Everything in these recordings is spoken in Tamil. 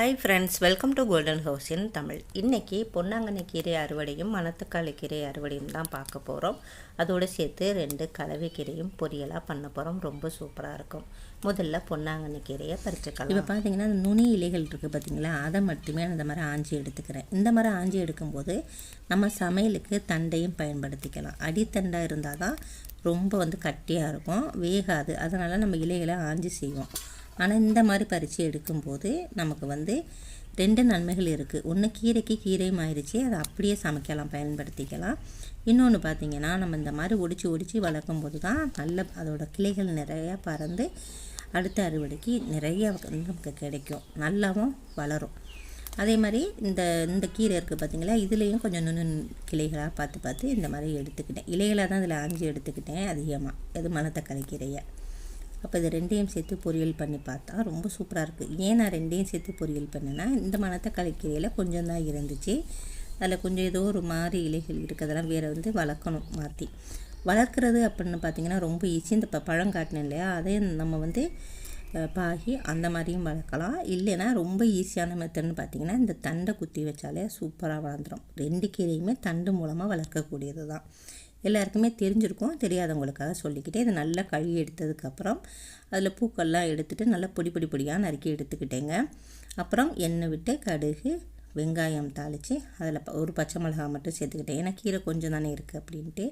Hi friends welcome to golden house in Tamil இன்றைக்கி பொன்னாங்கண்ணி கீரை அறுவடையும் மணத்துக்காளி கீரை அறுவடையும் தான் பார்க்க போகிறோம் அதோடு சேர்த்து ரெண்டு கலவை கீரையும் பொரியலாக பண்ண போகிறோம் ரொம்ப சூப்பராக இருக்கும். முதல்ல பொன்னாங்கண்ணி கீரையை பறிச்சுக்கலாம். இப்போ பார்த்தீங்கன்னா அந்த நுனி இலைகள் இருக்குது பார்த்தீங்களா அதை மட்டுமே அந்த மாதிரி ஆஞ்சி எடுத்துக்கிறேன். இந்த மாதிரி ஆஞ்சி எடுக்கும்போது நம்ம சமையலுக்கு தண்டையும் பயன்படுத்திக்கலாம். அடித்தண்டாக இருந்தால் தான் ரொம்ப வந்து கட்டியாக இருக்கும். வேகாது. அதனால் நம்ம இலைகளை ஆஞ்சி செய்வோம். ஆனால் இந்த மாதிரி பறித்து எடுக்கும்போது நமக்கு வந்து ரெண்டு நன்மைகள் இருக்குது ஒன்று கீரைக்கு கீரையும் ஆயிடுச்சு அதை அப்படியே சமைக்கலாம் பயன்படுத்திக்கலாம். இன்னொன்று பார்த்திங்கன்னா நம்ம இந்த மாதிரி ஒடிச்சு ஒடிச்சு வளர்க்கும் போது தான் நல்ல அதோட கிளைகள் நிறையா பறந்து அடுத்த அறுவடைக்கு நிறைய நமக்கு கிடைக்கும். நல்லாவும் வளரும். அதே மாதிரி இந்த இந்த கீரை இருக்குது பார்த்திங்களா இதுலேயும் கொஞ்சம் நுண்ணு கிளைகளாக பார்த்து பார்த்து இந்த மாதிரி எடுத்துக்கிட்டேன். இலைகளாக தான் இதில் ஆஞ்சி எடுத்துக்கிட்டேன் அதிகமாக இது மணத்தக்காளி கீரையை. அப்போ இது ரெண்டையும் சேர்த்து பொரியல் பண்ணி பார்த்தா ரொம்ப சூப்பராக இருக்குது ஏன் நான் ரெண்டையும் சேர்த்து பொரியல் பண்ணேன்னா இந்த மணத்தக்காளி கீரையில் கொஞ்சம் தான் இருந்துச்சு. அதில் கொஞ்சம் ஏதோ ஒரு மாதிரி இலைகள் இருக்கிறதெல்லாம் வேறு வந்து வளர்க்கணும் மாற்றி வளர்க்குறது அப்படின்னு பார்த்திங்கன்னா ரொம்ப ஈஸி இந்த இப்போ பழம் காட்டினேன் இல்லையா? அதே நம்ம வந்து பாகி அந்த மாதிரியும் வளர்க்கலாம். இல்லைன்னா ரொம்ப ஈஸியான மெத்தட்னு பார்த்திங்கன்னா இந்த தண்டை குத்தி வச்சாலே சூப்பராக வளர்ந்துடும் ரெண்டு கீரையுமே தண்டு மூலமாக வளர்க்கக்கூடியது தான் எல்லாருக்குமே தெரிஞ்சிருக்கும் தெரியாதவங்களுக்காக சொல்லிக்கிட்டே இதை நல்லா கழுவி எடுத்ததுக்கப்புறம் அதில் பூக்கள்லாம் எடுத்துகிட்டு நல்லா பொடி பொடி பொடியாக நறுக்கி எடுத்துக்கிட்டேங்க. அப்புறம் எண்ணெய் விட்டு கடுகு வெங்காயம் தாளித்து அதில் ஒரு பச்சை மிளகா மட்டும் சேர்த்துக்கிட்டேன். ஏன்னா கீரை கொஞ்சம் தானே இருக்குது அப்படின்ட்டு.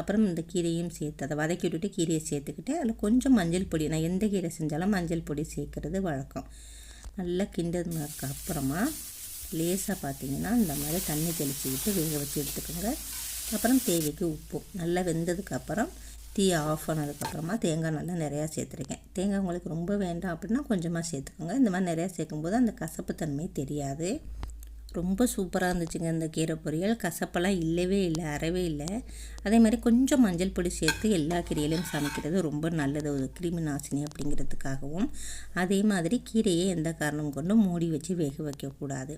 அப்புறம் இந்த கீரையும் சேர்த்து அதை வதக்கி விட்டுட்டு கீரையை சேர்த்துக்கிட்டு அதில் கொஞ்சம் மஞ்சள் பொடி நான் எந்த கீரை செஞ்சாலும் மஞ்சள் பொடி சேர்க்குறது வழக்கம். நல்லா கிண்டதுக்கு அப்புறமா லேசாக பார்த்தீங்கன்னா இந்த மாதிரி தண்ணி தெளித்து விட்டு வேக வச்சு எடுத்துக்கோங்க. அப்புறம் தேவைக்கு உப்பு. நல்லா வெந்ததுக்கப்புறம் தீயை ஆஃப் ஆனதுக்கப்புறமா தேங்காய் நல்லா நிறையா சேர்த்துருக்கேன். தேங்காய் உங்களுக்கு ரொம்ப வேண்டாம் அப்படின்னா கொஞ்சமாக சேர்த்துக்கோங்க. இந்த மாதிரி நிறையா சேர்க்கும்போது அந்த கசப்பு தன்மை தெரியாது. ரொம்ப சூப்பராக இருந்துச்சுங்க இந்த கீரை பொரியல். கசப்பெல்லாம் இல்லவே இல்லை அறவே இல்லை. அதே மாதிரி கொஞ்சம் மஞ்சள் பொடி சேர்த்து எல்லா கீரையிலையும் சமைக்கிறது ரொம்ப நல்லது ஒரு கிருமி நாசினி அப்படிங்கிறதுக்காகவும். அதே மாதிரி கீரையை எந்த காரணம் கொண்டும் மூடி வச்சு வேக வைக்கக்கூடாது.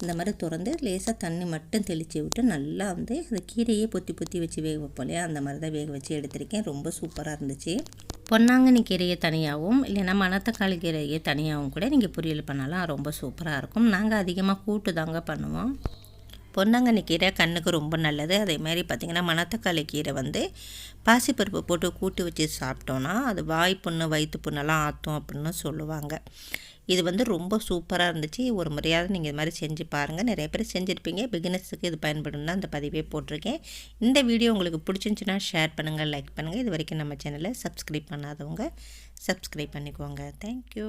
இந்த மாதிரி திறந்து லேசாக தண்ணி மட்டும் தெளித்து விட்டு நல்லா வந்து அந்த கீரையே பொத்தி பொத்தி வச்சு வேக வைப்போம் இல்லையா? அந்த மாதிரி தான் வேக வச்சு எடுத்திருக்கேன். ரொம்ப சூப்பராக இருந்துச்சு. பொன்னாங்கண்ணி கீரையை தனியாகவும் இல்லைன்னா மணத்தக்காளி கீரையை தனியாகவும் கூட நீங்கள் பொரியல் பண்ணலாம். ரொம்ப சூப்பராக இருக்கும். நாங்கள் அதிகமாக கூட்டு தாங்க பண்ணுவோம். பொன்னாங்கண்ணி கீரை கண்ணுக்கு ரொம்ப நல்லது. அதே மாதிரி பார்த்திங்கன்னா மணத்தக்காளி கீரை வந்து பாசிப்பருப்பு போட்டு கூட்டு வச்சு சாப்பிட்டோன்னா அது வாய் புண்ணு வயிற்று புண்ணெல்லாம் ஆற்றும் அப்படின்னு சொல்லுவாங்க. இது வந்து ரொம்ப சூப்பராக இருந்துச்சு. ஒரு முறையாவது நீங்கள் இது மாதிரி செஞ்சு பாருங்கள் நிறைய பேர் செஞ்சுருப்பீங்க. பிகினர்ஸுக்கு இது பயன்படும்னா அந்த பதிவே போட்டிருக்கேன். இந்த வீடியோ உங்களுக்கு பிடிச்சிருந்துச்சுன்னா ஷேர் பண்ணுங்கள் லைக் பண்ணுங்கள் இது வரைக்கும் நம்ம சேனலை சப்ஸ்கிரைப் பண்ணாதவங்க சப்ஸ்கிரைப் பண்ணிக்கோங்க. தேங்க்யூ